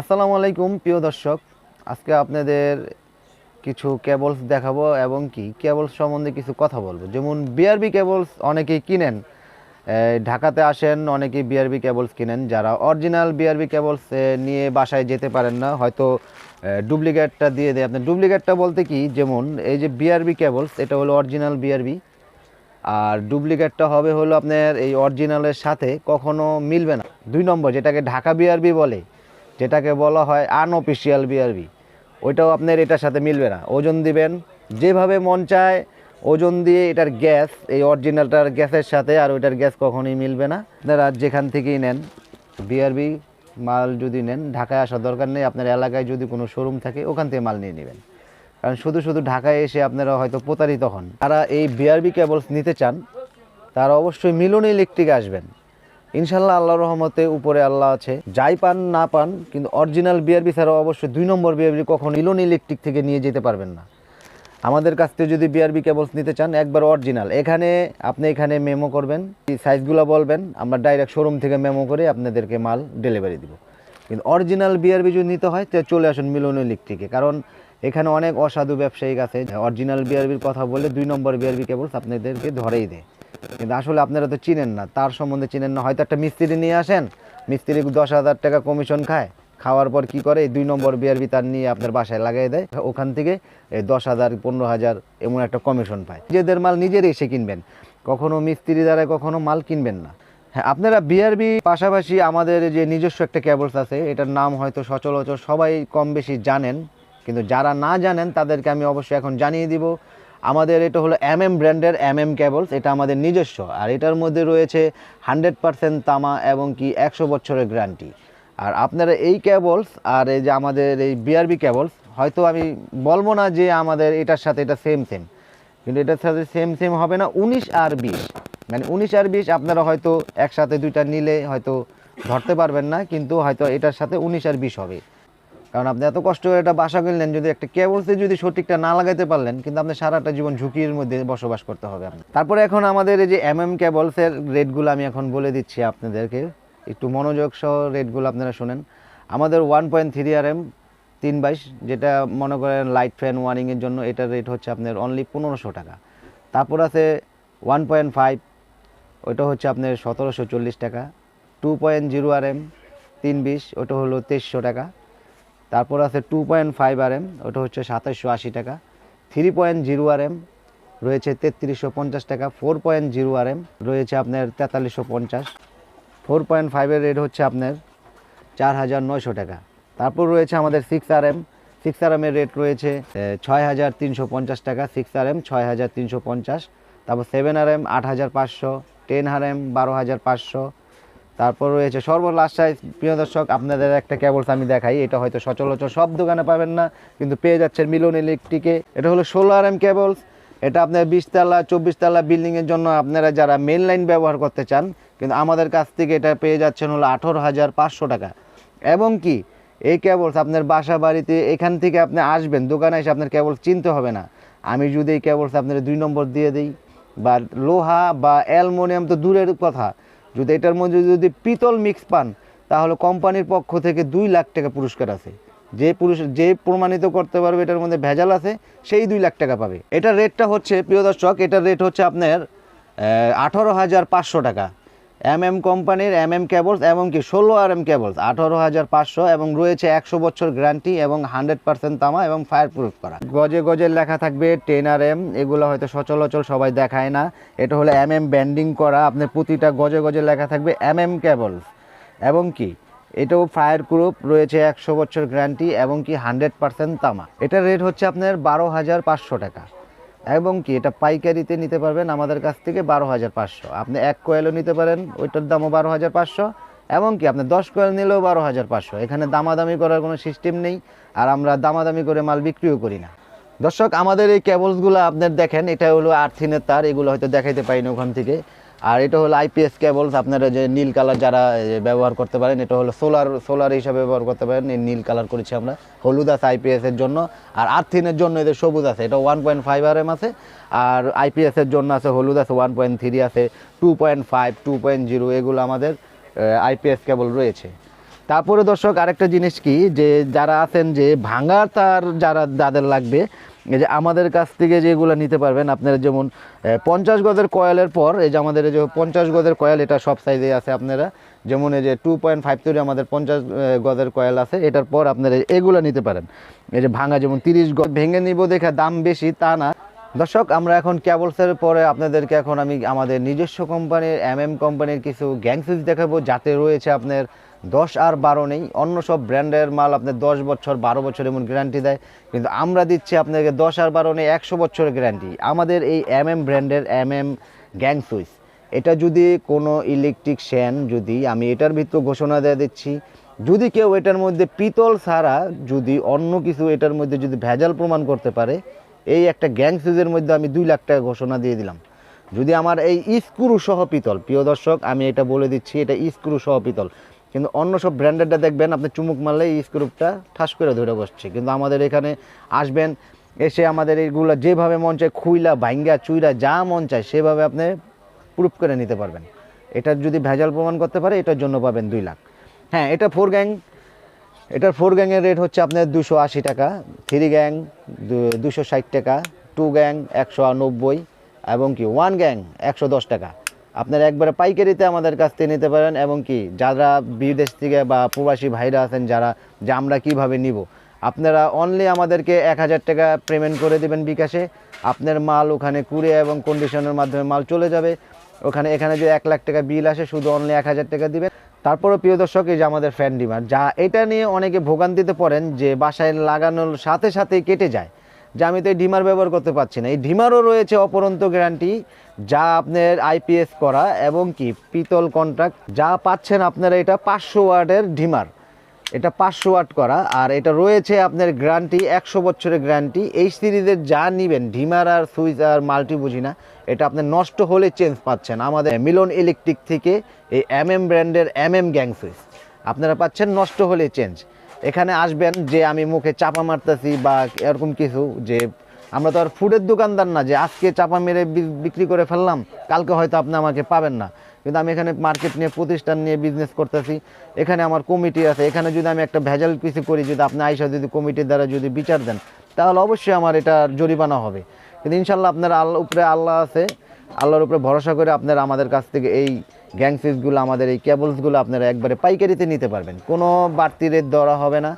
আসসালামু আলাইকুম, প্রিয় দর্শক। আজকে আপনাদের কিছু কেবলস দেখাবো এবং কি? কেবলস সম্বন্ধে কিছু কথা বলব। যেমন বিআরবি কেবলস অনেকেই কিনেন। ঢাকাতে আসেন, অনেকেই বিআরবি কেবলস কিনেন। যারা অরিজিনাল বিআরবি কেবলস নিয়ে বাসায় যেতে পারেন না, হয়তো ডুপ্লিকেটটা দিয়ে দেয়। আপনার ডুপ্লিকেটটা বলতে কি? যেমন এই যে বিআরবি কেবলস, এটা হলো অরিজিনাল বিআরবি আর ডুপ্লিকেটটা হবে হলো আপনার এই অরিজিনালের সাথে কখনো মিলবে না। দুই নম্বর, যেটাকে ঢাকা বিআরবি বলে যেটাকে বলা হয় আনঅফিসিয়াল বিআরবি ওইটাও আপনার এটার সাথে মিলবে না। ওজন দিবেন যেভাবে মন চায়, ওজন দিয়ে এটার গ্যাস, এই অরিজিনালটার গ্যাসের সাথে আর ওইটার গ্যাস কখনোই মিলবে না। আপনারা যেখান থেকেই নেন বিআরবি মাল যদি নেন, ঢাকায় আসার দরকার নেই। আপনার এলাকায় যদি কোনো শোরুম থাকে, ওখান থেকে মাল নিয়ে নেবেন। কারণ শুধু শুধু ঢাকায় এসে আপনারা হয়তো প্রতারিত হন। তারা এই বিআরবি কেবলস নিতে চান, তারা অবশ্যই মিলন ইলেকট্রিক আসবেন। ইনশাল্লাহ আল্লাহর রহমতে উপরে আল্লাহ আছে। যাই পান, না পান, কিন্তু অরিজিনাল বিআরবি ছাড়াও অবশ্যই দুই নম্বর বিআরবি কখনো মিলন ইলেকট্রিক থেকে নিয়ে যেতে পারবেন না। আমাদের কাছ থেকে যদি বিআরবি কেবলস নিতে চান, একবার অরিজিনাল। এখানে আপনি এখানে মেমো করবেন, সাইজগুলো বলবেন, আমরা ডাইরেক্ট শোরুম থেকে মেমো করে আপনাদেরকে মাল ডেলিভারি দিব। কিন্তু অরিজিনাল বিআরবি যদি নিতে হয়, তো চলে আসুন মিলন ইলেকট্রিকে, কারণ এখানে অনেক অসাধু ব্যবসায়িক আছে। অরিজিনাল বিআরবির কথা বলে দুই নম্বর বিআরবি কেবলস আপনাদেরকে ধরেই দেয়। কিন্তু আসলে আপনারা তো চিনেন না, তার সম্বন্ধে চিনেন না। হয়তো একটা মিস্ত্রি নিয়ে আসেন, মিস্ত্রি দশ হাজার টাকা কমিশন খায়, খাওয়ার পর কি করে? এই দুই নম্বর বিআরবি তার নিয়ে আপনার বাসায় লাগাই দেয়। ওখান থেকে এই দশ হাজার, পনেরো হাজার এমন একটা কমিশন পায়। নিজেদের মাল নিজেরই এসে কিনবেন। কখনো মিস্ত্রি দ্বারা কখনো মাল কিনবেন না। হ্যাঁ আপনারা বিআরবি পাশাপাশি আমাদের যে নিজস্ব একটা কেবলস আছে, এটার নাম হয়তো সচরাচর সবাই কম বেশি জানেন। কিন্তু যারা না জানেন, তাদেরকে আমি অবশ্যই এখন জানিয়ে দিব। আমাদের এটা হলো এম এম ব্র্যান্ডের এম এম কেবলস, এটা আমাদের নিজস্ব। আর এটার মধ্যে রয়েছে হান্ড্রেড পারসেন্ট তামা এবং কি একশো বছরের গ্যারান্টি। আর আপনারা এই কেবলস আর এই যে আমাদের এই বিআরবি কেবলস, হয়তো আমি বলব না যে আমাদের এটার সাথে এটা সেম সেম কিন্তু এটার সাথে সেম সেম হবে না উনিশ আর বিশ। মানে উনিশ আর বিশ আপনারা হয়তো একসাথে দুইটা নিলে হয়তো ধরতে পারবেন না, কিন্তু হয়তো এটার সাথে উনিশ আর বিশ হবে। কারণ আপনি এত কষ্ট করে একটা বাসা কিনলেন, যদি একটা কেবলসে যদি সঠিকটা না লাগাইতে পারলেন, কিন্তু আপনি সারাটা জীবন ঝুঁকির মধ্যে বসবাস করতে হবে আপনার। তারপরে এখন আমাদের এই যে এম এম কেবলসের রেটগুলো আমি এখন বলে দিচ্ছি আপনাদেরকে। একটু মনোযোগ সহ রেটগুলো আপনারা শোনেন। আমাদের one point three R M তিন বাইশ, যেটা মনে করেন লাইট ফ্যান ওয়ারিংয়ের জন্য এটার রেট হচ্ছে আপনার অনলি পনেরোশো টাকা। তারপর আছে ওয়ান পয়েন্ট ফাইভ ওইটা হচ্ছে আপনার সতেরোশো চল্লিশ টাকা। Two point zero R M তিন বিশ ওটা হলো তেইশশো টাকা। তারপর আছে two point five R M ওটা হচ্ছে সাতাশশো আশি টাকা। Three point zero R M রয়েছে তেত্রিশশো পঞ্চাশ টাকা। Four point zero R M রয়েছে আপনার তেতাল্লিশশো পঞ্চাশ। ফোর পয়েন্ট ফাইভের রেট হচ্ছে আপনার চার হাজার নয়শো টাকা। তারপর রয়েছে আমাদের six R M six R এমের rate রয়েছে ছয় হাজার তিনশো পঞ্চাশ টাকা। সিক্স আর এম ছয় হাজার তিনশো পঞ্চাশ। তারপর সেভেন আর এম আট হাজার পাঁচশো। টেন আর এম বারো হাজার পাঁচশো। তারপর রয়েছে সাইজ। প্রিয় দর্শক, আপনাদের একটা কেবলস আমি দেখাই। এটা হয়তো সচরাচর সব দোকানে পাবেন না, কিন্তু পেয়ে যাচ্ছেন মিলন ইলেকট্রিকে। এটা হলো ষোলো আর এম কেবলস এটা আপনার বিশতলা চব্বিশতলা বিল্ডিংয়ের জন্য আপনারা যারা মেন লাইন ব্যবহার করতে চান, কিন্তু আমাদের কাছ থেকে এটা পেয়ে যাচ্ছেন হলো আঠেরো হাজার পাঁচশো টাকা। এবং কি, এই কেবলস আপনার বাসা বাড়িতে এখান থেকে আপনি আসবেন, দোকানে এসে আপনার কেবলস চিনতে হবে না। আমি যদি এই কেবলস আপনার দুই নম্বর দিয়ে দিই, বা লোহা বা অ্যালমোনিয়াম তো দূরের কথা যদি এটার মধ্যে যদি পিতল মিক্স পান, তাহলে কোম্পানির পক্ষ থেকে দুই লাখ টাকা পুরস্কার আছে। যে পুরুষ যে প্রমাণিত করতে পারবে এটার মধ্যে ভেজাল আছে, সেই দুই লাখ টাকা পাবে। এটার রেটটা হচ্ছে, প্রিয় দর্শক, এটার রেট হচ্ছে আপনার আঠারো হাজার পাঁচশো টাকা। এম এম কোম্পানির এম এম কেবলস এবং কি ষোলো আর এম কেবলস, আঠারো হাজার পাঁচশো এবং রয়েছে একশো বছর গ্যারান্টি এবং হান্ড্রেড পার্সেন্ট তামা এবং ফায়ার প্রুফ করা। গজে গজে লেখা থাকবে টেন আর এম এগুলো হয়তো সচলাচল সবাই দেখায় না। এটা হলো এম এম ব্যান্ডিং করা আপনার প্রতিটা গজে গজে লেখা থাকবে এম এম কেবলস। এবং কি? এটাও ফায়ার প্রুফ রয়েছে একশো বছর গ্যারান্টি এবং কি হান্ড্রেড পার্সেন্ট তামা। এটার রেট হচ্ছে আপনার বারো হাজার পাঁচশো টাকা। এবং কি এটা পাইকারিতে নিতে পারবেন আমাদের কাছ থেকে বারো হাজার পাঁচশো। আপনি এক কোয়েলও নিতে পারেন, ওইটার দামও বারো হাজার পাঁচশো। এবং কি আপনি দশ কোয়েল নিলেও বারো হাজার পাঁচশো। এখানে দামাদামি করার কোনো সিস্টেম নেই, আর আমরা দামাদামি করে মাল বিক্রিও করি না। দর্শক, আমাদের এই কেবলসগুলো আপনার দেখেন এটা হলো আর্থিনের তার, এগুলো হয়তো দেখাইতে পারিনি ওখান থেকে। আর এটা হলো আইপিএস কেবলস আপনারা যে নীল কালার যারা ব্যবহার করতে পারেন, এটা হলো সোলার সোলার হিসাবে ব্যবহার করতে পারেন, এই নীল কালার করেছি আমরা। হলুদ আছে আইপিএস এর জন্য, আর আর্থিনের জন্য এদের সবুজ আছে, এটা one point five R M আছে, আর আইপিএস এর জন্য আছে হলুদ আছে ওয়ান পয়েন্ট থ্রি আছে two point five two point zero এগুলো আমাদের আইপিএস কেবল রয়েছে। তারপরে দর্শক, আরেকটা জিনিস কি, যে যারা আছেন যে ভাঙা তার যারা, যাদের লাগবে এই যে আমাদের কাছ থেকে যেগুলো নিতে পারবেন, আপনারা যেমন পঞ্চাশ গজের কয়েলের পর, এই যে আমাদের যে পঞ্চাশ গজের কয়েল, এটা সব সাইজে আছে আপনারা। যেমন এই যে টু পয়েন্ট ফাইভ থ্রি আমাদের পঞ্চাশ গজের কয়েল আছে, এটার পর আপনারা এগুলো নিতে পারেন। এই যে ভাঙা যেমন তিরিশ গজ, ভেঙে নিব দেখে দাম বেশি, তা না। দর্শক, আমরা এখন ক্যাবলসের পরে আপনাদেরকে এখন আমি আমাদের নিজস্ব কোম্পানির এম এম কোম্পানির কিছু গ্যাং সুইচ দেখাবো, যাতে রয়েছে আপনার দশ আর বারো নেই। অন্য সব ব্র্যান্ডের মাল আপনার দশ বছর, বারো বছর এমন গ্যারান্টি দেয়। কিন্তু আমরা দিচ্ছি আপনাকে দশ আর বারো নেই, একশো বছরের গ্যারান্টি আমাদের এই এম এম ব্র্যান্ডের এম এম গ্যাং সুইচ এটা যদি কোনো ইলেকট্রিক শ্যান যদি আমি এটার ভিতর ঘোষণা দিয়ে দিচ্ছি, যদি কেউ এটার মধ্যে পিতল ছাড়া যদি অন্য কিছু এটার মধ্যে যদি ভেজাল প্রমাণ করতে পারে এই একটা গ্যাং মধ্যে আমি দুই লাখ টাকা ঘোষণা দিয়ে দিলাম। যদি আমার এই স্ক্রু সহ পিতল, প্রিয় দর্শক, আমি এটা বলে দিচ্ছি, এটা স্ক্রু সহ পিতল। কিন্তু অন্য সব ব্র্যান্ডেডটা দেখবেন, আপনি চুমুক মারলে এই স্ক্রুপটা ঠাস করে ধরে বসছে। কিন্তু আমাদের এখানে আসবেন, এসে আমাদের এইগুলো যেভাবে মন চায়, খুইলা ভাঙ্গা চুইরা, যা মন চায়, সেভাবে আপনি প্রুফ করে নিতে পারবেন। এটার যদি ভেজাল প্রমাণ করতে পারে, এটার জন্য পাবেন দুই লাখ। হ্যাঁ এটা ফোর গ্যাং এটার ফোর গ্যাংয়ের রেট হচ্ছে আপনার দুশো আশি টাকা থ্রি গ্যাং দুশো ষাট টাকা টু গ্যাং একশো নব্বই এবং কি ওয়ান গ্যাং একশো দশ টাকা। আপনারা একবারে পাইকারিতে আমাদের কাছ থেকে নিতে পারেন এবং কি যারা বিদেশ থেকে বা প্রবাসী ভাইরা আছেন যারা, যে আমরা কীভাবে নিব। আপনারা অনলি আমাদেরকে এক হাজার টাকা পেমেন্ট করে দেবেন বিকাশে। আপনার মাল ওখানে কুড়ে এবং কন্ডিশনের মাধ্যমে মাল চলে যাবে। ওখানে, এখানে যে এক লাখ টাকা বিল আসে, শুধু অনলি এক হাজার টাকা দিবেন। তারপরে প্রিয় দর্শক, এই যে আমাদের ফ্যান ডিমার যা এটা নিয়ে অনেকে ভোগান্তিতে পড়েন যে বাসায় লাগানোর সাথে সাথেই কেটে যায়। যে আমি তো এই ডিমার ব্যবহার করতে পারছি না। এই ডিমারও রয়েছে অপরন্ত গ্যারান্টি যা আপনার আইপিএস করা এবং কি, পিতল কন্ট্রাক্ট যা পাচ্ছেন আপনারা এটা পাঁচশো ওয়ার্ডের ডিমার। এটা পাঁচশো ওয়াট করা। আর এটা রয়েছে আপনার গ্যারান্টি, একশো বছরের গ্যারান্টি। এই সিরিজের যা নিবেন, ডিমার আর সুইচ আর মাল্টি বুঝি না, এটা আপনি নষ্ট হলে চেঞ্জ পাচ্ছেন। আমাদের মিলন ইলেকট্রিক থেকে এই এম এম ব্র্যান্ডের এম এম গ্যাং সুইচ। আপনারা পাচ্ছেন নষ্ট হলে চেঞ্জ এখানে আসবেন যে আমি মুখে চাপা মারতেছি বা এরকম কিছু, যে আমরা তো আর ফুডের দোকানদার না, যে আজকে চাপা মেরে বিক্রি করে ফেললাম, কালকে হয়তো আপনি আমাকে পাবেন না। কিন্তু আমি এখানে মার্কেট নিয়ে, প্রতিষ্ঠান নিয়ে বিজনেস করতেছি। এখানে আমার কমিটি আছে। এখানে যদি আমি একটা ভেজাল কিছু করি, যদি আপনি আইসা যদি কমিটির দ্বারা যদি বিচার দেন, তাহলে অবশ্যই আমার এটা জরিমানা হবে। কিন্তু ইনশাল্লাহ আপনার আল্লাহ উপরে আল্লাহ আছে। আল্লাহর উপরে ভরসা করে আপনারা আমাদের কাছ থেকে এই গ্যাংসিসগুলো আমাদের এই কেবলসগুলো আপনারা একবারে পাইকারিতে নিতে পারবেন। কোনো বাড়তি রেট দেওয়া হবে না।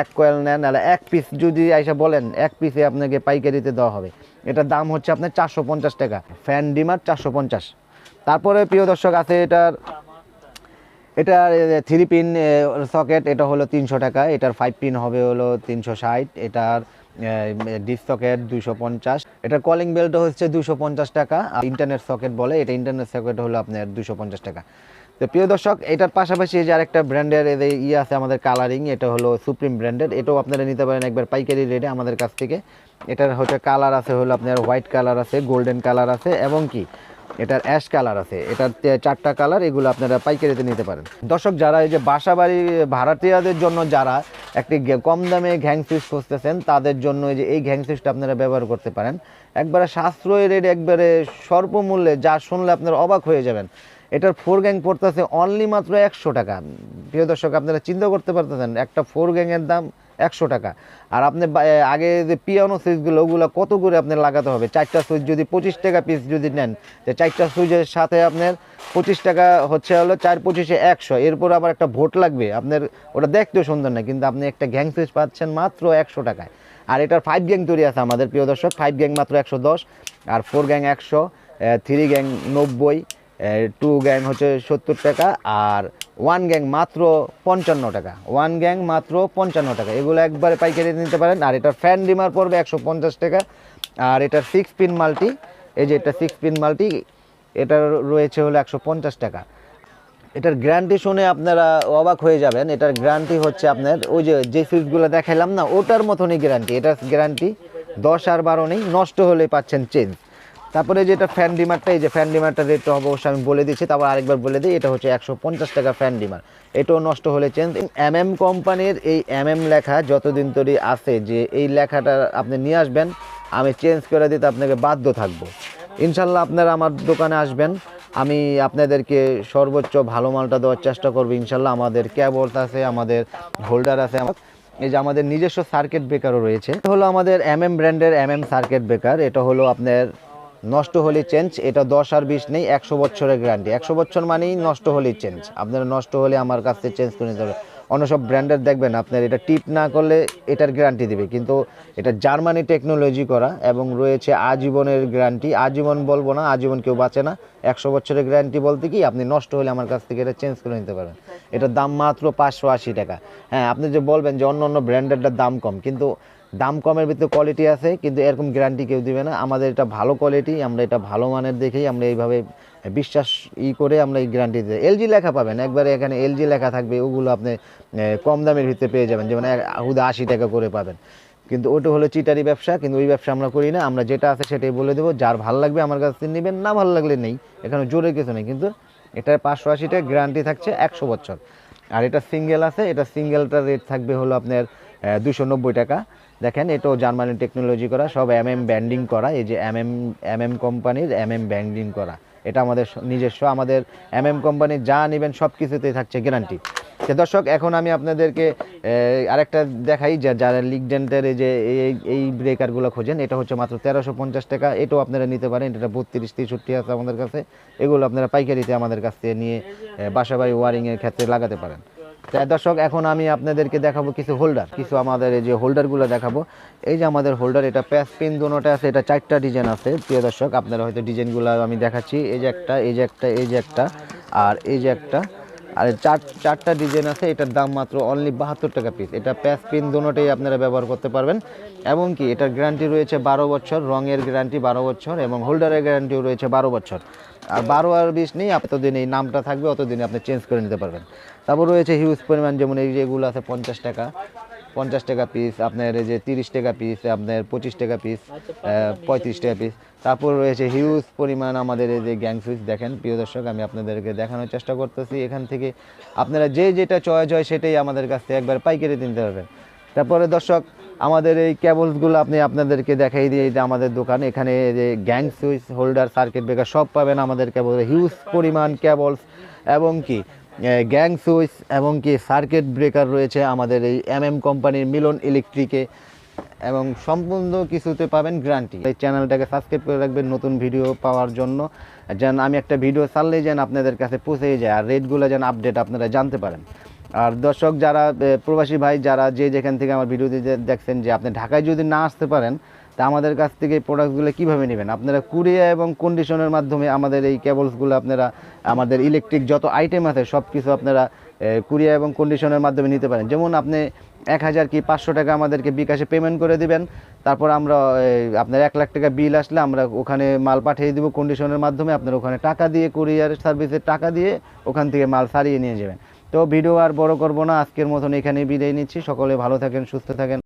এক কয়েল নেন, নাহলে এক পিস যদি আইসা বলেন, এক পিসে আপনাকে পাইকারিতে দেওয়া হবে। এটার দাম হচ্ছে আপনার চারশো পঞ্চাশ টাকা। ফ্যান ডিমার চারশো পঞ্চাশ। তারপরে প্রিয় দর্শক, আছে এটার এটার থ্রি পিন সকেট এটা হলো তিনশো টাকা। এটার ফাইভ পিন হবে হলো তিনশো ষাট। এটার ডিস সকেট দুশো পঞ্চাশ। এটার কলিং বেলটা হচ্ছে দুশো পঞ্চাশ টাকা। আর ইন্টারনেট সকেট বলে, এটা ইন্টারনেট সকেট হলো আপনার দুশো পঞ্চাশ টাকা। তো প্রিয় দর্শক, এটার পাশাপাশি যে আরেকটা ব্র্যান্ডের এদের ইয়ে আছে আমাদের কালারিং এটা হলো সুপ্রিম ব্র্যান্ডের এটাও আপনারা নিতে পারেন একবার পাইকারি রেটে আমাদের কাছ থেকে। এটার হচ্ছে কালার আছে হলো আপনার হোয়াইট কালার আছে গোল্ডেন কালার আছে, এবং কি? এটার অ্যাশ কালার আছে। এটার চারটা কালার এগুলো আপনারা পাইকারিতে নিতে পারেন। দর্শক, যারা এই যে বাসা বাড়ি ভাড়াটিয়াদের জন্য যারা একটি কম দামে ঘ্যাং সুইচ খুঁজতেছেন, তাদের জন্য এই যে এই ঘ্যাং সুইচটা আপনারা ব্যবহার করতে পারেন। একবারে সাশ্রয়ী রেট একবারে স্বল্প মূল্যে যা শুনলে আপনারা অবাক হয়ে যাবেন। এটার ফোর গ্যাং পড়তেছে অনলি মাত্র একশো টাকা। প্রিয় দর্শক, আপনারা চিন্তা করতে পারতেছেন, একটা ফোর গ্যাংয়ের দাম একশো টাকা। আর আপনি আগে যে পিয়ানো সুইচগুলো ওগুলো কত করে আপনার লাগাতে হবে? চারটা সুইচ যদি পঁচিশ টাকা পিস যদি নেন, তো চারটা সুইচের সাথে আপনার পঁচিশ টাকা হচ্ছে হলো চার পঁচিশে একশো। এরপর আবার একটা ভোট লাগবে। আপনার ওটা দেখতেও সুন্দর না, কিন্তু আপনি একটা গ্যাং সুইচ পাচ্ছেন মাত্র একশো টাকায়। আর এটার ফাইভ গ্যাং তৈরি আছে আমাদের প্রিয় দর্শক। ফাইভ গ্যাং মাত্র একশো দশ, আর ফোর গ্যাং একশো থ্রি গ্যাং নব্বই টু গ্যাং হচ্ছে সত্তর টাকা, আর ওয়ান গ্যাং মাত্র পঞ্চান্ন টাকা। ওয়ান গ্যাং মাত্র পঞ্চান্ন টাকা। এগুলো একবারে পাইকারি নিতে পারেন। আর এটার ফ্যান ডিমার পড়বে একশো পঞ্চাশ টাকা। আর এটার সিক্স পিন মাল্টি এই যে এটা সিক্স পিন মাল্টি এটার রয়েছে হলো একশো পঞ্চাশ টাকা। এটার গ্যারান্টি শুনে আপনারা অবাক হয়ে যাবেন। এটার গ্যারান্টি হচ্ছে আপনার ওই যে যে সুইচগুলো দেখাইলাম না, ওটার মতনই গ্যারান্টি এটার গ্যারান্টি দশ আর বারো নেই, নষ্ট হলে পাচ্ছেন চেঞ্জ তারপরে যেটা ফ্যান ডিমারটা এই যে ফ্যান ডিমারটার রেটটা অবশ্যই আমি বলে দিচ্ছি, তারপর আরেকবার বলে দিই, এটা হচ্ছে একশো পঞ্চাশ টাকা ফ্যান ডিমার এটাও নষ্ট হলে চেঞ্জ এম এম কোম্পানির এই এম এম লেখা যতদিন ধরে আছে, যে এই লেখাটা আপনি নিয়ে আসবেন, আমি চেঞ্জ করে দিতে আপনাকে বাধ্য থাকব। ইনশাল্লাহ আপনারা আমার দোকানে আসবেন, আমি আপনাদেরকে সর্বোচ্চ ভালো মালটা দেওয়ার চেষ্টা করব, ইনশাল্লাহ আমাদের ক্যাবলস আছে, আমাদের হোল্ডার আছে আমার এই যে আমাদের নিজস্ব সার্কিট ব্রেকারও রয়েছে। হলো আমাদের এম এম ব্র্যান্ডের এম এম সার্কিট ব্রেকার এটা হলো আপনার নষ্ট হলে চেঞ্জ, এটা দশ আর বিশ নেই, একশো বছরের গ্যারান্টি একশো বছর মানেই নষ্ট হলেই চেঞ্জ। আপনারা নষ্ট হলে আমার কাছ থেকে চেঞ্জ করে নিতে হবে। অন্য সব ব্র্যান্ডের দেখবেন, আপনার এটা টিপ না করলে এটার গ্যারান্টি দিবে। কিন্তু এটা জার্মানি টেকনোলজি করা এবং রয়েছে আজীবনের গ্যারান্টি আজীবন বলব না, আজীবন কেউ বাঁচে না। একশো বছরের গ্যারান্টি বলতে কি, আপনি নষ্ট হলে আমার কাছ থেকে এটা চেঞ্জ করে নিতে পারবেন। এটার দাম মাত্র পাঁচশো আশি টাকা। হ্যাঁ আপনি যে বলবেন যে অন্য অন্য ব্র্যান্ডেরটার দাম কম, কিন্তু দাম কমের ভিতরে কোয়ালিটি আছে, কিন্তু এরকম গ্যারান্টি কেউ দিবে না। আমাদের এটা ভালো কোয়ালিটি আমরা এটা ভালো মানের দেখেই আমরা এইভাবে বিশ্বাস ই করে আমরা এই গ্যারান্টি দিই। এলজি লেখা পাবেন, একবারে এখানে এলজি লেখা থাকবে, ওগুলো আপনি কম দামের ভিতরে পেয়ে যাবেন। যেমন হুদা আশি টাকা করে পাবেন। কিন্তু ওটা হলো চিটারি ব্যবসা, কিন্তু ওই ব্যবসা আমরা করি না। আমরা যেটা আছে সেটাই বলে দেবো। যার ভালো লাগবে আমার কাছ থেকে নেবেন, না ভালো লাগলে নেই। এখানে জোরে কিছু নেই, কিন্তু এটার পাঁচশো আশি টাকা গ্যারান্টি থাকছে একশো বছর। আর এটা সিঙ্গেল আছে, এটা সিঙ্গেলটার রেট থাকবে হলো আপনার দুশো টাকা। দেখেন, এটাও জার্মানি টেকনোলজি করা, সব এম এম ব্যান্ডিং করা, এই যে এম এম এম এম কোম্পানির এম এম ব্যান্ডিং করা। এটা আমাদের নিজস্ব, আমাদের এম এম কোম্পানির যা নেবেন সব কিছুতেই থাকছে গ্যারান্টি তো দর্শক, এখন আমি আপনাদেরকে আরেকটা দেখাই, যে, যারা লিগডেন্টের এই যে, এই এই ব্রেকারগুলো খোঁজেন, এটা হচ্ছে মাত্র তেরোশো পঞ্চাশ টাকা, এটাও আপনারা নিতে পারেন, এটা বত্রিশ, তেষট্টি আছে আমাদের কাছে, এগুলো আপনারা পাইকারিতে আমাদের কাছ থেকে নিয়ে বাসাবাড়ি ওয়ারিংয়ের ক্ষেত্রে লাগাতে পারেন। দর্শক, এখন আমি আপনাদেরকে দেখাবো কিছু হোল্ডার কিছু আমাদের এই যে হোল্ডারগুলো দেখাবো। এই যে আমাদের হোল্ডার এটা প্যাস পিন দুটোটা আছে, এটা চারটা ডিজাইন আছে। প্রিয় দর্শক, আপনারা হয়তো ডিজাইনগুলো আমি দেখাচ্ছি। এই যে একটা, এই যে একটা, এই যে একটা, আর এই যে একটা। আর চার, চারটা ডিজাইন আছে, এটার দাম মাত্র অনলি বাহাত্তর টাকা পিস এটা প্যাস পিন দুটোটাই আপনারা ব্যবহার করতে পারবেন। এবং কি এটার গ্যারান্টি রয়েছে বারো বছর, রঙের গ্যারান্টি বারো বছর, এবং হোল্ডারের গ্যারান্টিও রয়েছে বারো বছর। আর বারো আর বিশ নেই, এতদিন এই নামটা থাকবে, অতদিন আপনি চেঞ্জ করে নিতে পারবেন। তারপর রয়েছে হিউজ পরিমাণ যেমন এই যেগুলো আছে পঞ্চাশ টাকা। পঞ্চাশ টাকা পিস আপনার এই যে তিরিশ টাকা পিস আপনার পঁচিশ টাকা পিস পঁয়ত্রিশ টাকা পিস তারপর রয়েছে হিউজ পরিমাণ আমাদের এই যে গ্যাং সুইচ দেখেন, প্রিয় দর্শক, আমি আপনাদেরকে দেখানোর চেষ্টা করতেছি। এখান থেকে আপনারা যে যেটা চয়েস হয় সেটাই আমাদের কাছ থেকে একবার পাইকারি কিনতে পারবেন। তারপরে দর্শক, আমাদের এই কেবলসগুলো আপনি আপনাদেরকে দেখাই দিয়ে যে আমাদের দোকান, এখানে যে gang switch holder circuit breaker সব পাবেন আমাদের কেবল হিউজ পরিমাণ কেবলস এবং কি? গ্যাং সুইচ এবং কি সার্কিট ব্রেকার রয়েছে আমাদের এই এম এম কোম্পানির মিলন ইলেকট্রিকে। এবং সম্পূর্ণ কিছুতে পাবেন গ্যারান্টি এই চ্যানেলটাকে সাবস্ক্রাইব করে রাখবেন নতুন ভিডিও পাওয়ার জন্য। যেন আমি একটা ভিডিও ছাড়লেই যেন আপনাদের কাছে পৌঁছে যায়, আর রেটগুলো যেন আপডেট আপনারা জানতে পারেন। আর দর্শক যারা প্রবাসী ভাই যারা যে যেখান থেকে আমার ভিডিও দেখছেন যে আপনি ঢাকায় যদি না আসতে পারেন তা আমাদের কাছ থেকে এই প্রোডাক্টগুলো কীভাবে নেবেন? আপনারা কুরিয়া এবং কন্ডিশনের মাধ্যমে আমাদের এই কেবলসগুলো আপনারা, আমাদের ইলেকট্রিক যত আইটেম আছে সব কিছু আপনারা কুরিয়া এবং কন্ডিশনের মাধ্যমে নিতে পারেন। যেমন আপনি এক হাজার কি পাঁচশো টাকা আমাদেরকে বিকাশে পেমেন্ট করে দিবেন, তারপর আমরা আপনার এক লাখ টাকা বিল আসলে আমরা ওখানে মাল পাঠিয়ে দিব কন্ডিশনের মাধ্যমে, আপনার ওখানে টাকা দিয়ে কুরিয়ার সার্ভিসের টাকা দিয়ে ওখান থেকে মাল সারিয়ে নিয়ে যাবেন। তো ভিডিও আর বড় করব না, আজকের মতন এখানে বিদায় নিচ্ছি। সকলে ভালো থাকেন, সুস্থ থাকেন।